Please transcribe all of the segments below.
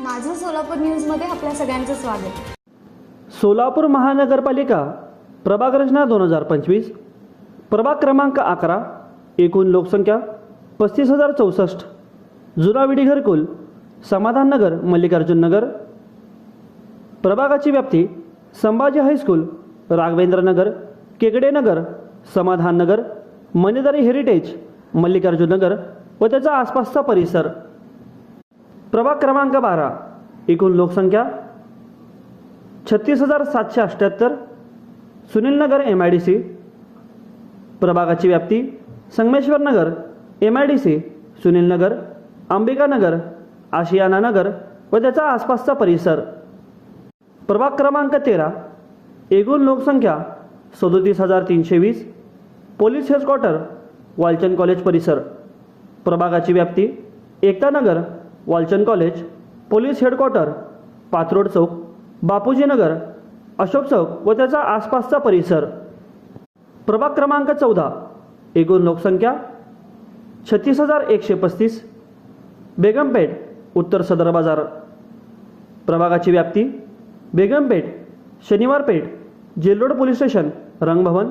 माझं सोलापूर न्यूजमध्ये आपल्या सगळ्यांचं स्वागत. सोलापूर महानगरपालिका प्रभाग रचना दोन हजार पंचवीस प्रभाग क्रमांक अकरा एकूण लोकसंख्या पस्तीस हजार चौसष्ट जुना विडी घरकुल समाधान नगर मल्लिकार्जुन नगर प्रभागाची व्याप्ती संभाजी हायस्कूल राघवेंद्र नगर केकडे नगर समाधान नगर मनेदारी हेरिटेज मल्लिकार्जुन नगर व त्याचा आसपासचा परिसर. प्रभाग क्रमांक बारा. एकूण लोकसंख्या छत्तीस हजार सातशे अठ्ठ्याहत्तर. Sunil Nagar M I D C प्रभागाची व्याप्ती Sangameshwar Nagar M I D C Sunil Nagar Ambika Nagar Ashiyana Nagar व त्याचा आसपासचा परिसर. प्रभाग क्रमांक तेरा. एकूण लोकसंख्या सदोतीस हजार तीनशे वीस. पोलीस हेडक्वार्टर वालचंद कॉलेज परिसर. प्रभागाची व्याप्ती Ekta Nagar Walchand college police headquarter पाथरोड चौक बापूजीनगर अशोक चौक व त्याचा आसपासचा परिसर. प्रभाग क्रमांक चौदा एकूण लोकसंख्या छत्तीस हजार एकशे पस्तीस बेगमपेठ उत्तर सदर बाजार. प्रभागाची व्याप्ती Begampeth Shaniwarpeth jail road police station Rangbhavan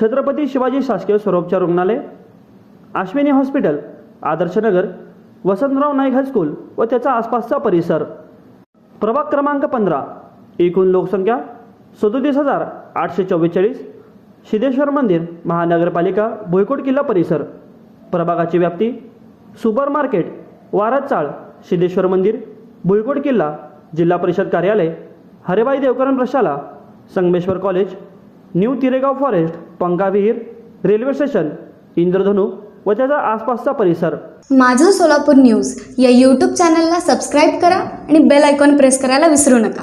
Chhatrapati Shivaji शासकीय स्वरूपच्या रुग्णालय Ashwini hospital Adarshnagar Vasantrao Naik high school व त्याचा आसपासचा परिसर. प्रभाग क्रमांक पंधरा. एकूण लोकसंख्या सदोतीस हजार आठशे चव्वेचाळीस. सिद्धेश्वर मंदिर महानगरपालिका भुईकोट किल्ला परिसर. प्रभागाची व्याप्ती सुपर मार्केट वारद चाळ सिद्धेश्वर मंदिर भुईकोट किल्ला जिल्हा परिषद कार्यालय हरेबाई देवकरण प्रशाला Sangameshwar college new Tiregaon forest पंका विहीर रेल्वे स्टेशन इंद्रधनू व त्याचा आसपासचा परिसर. माझं सोलापूर न्यूज या यूट्यूब चॅनलला सबस्क्राईब करा आणि बेल आयकॉन प्रेस करायला विसरू नका.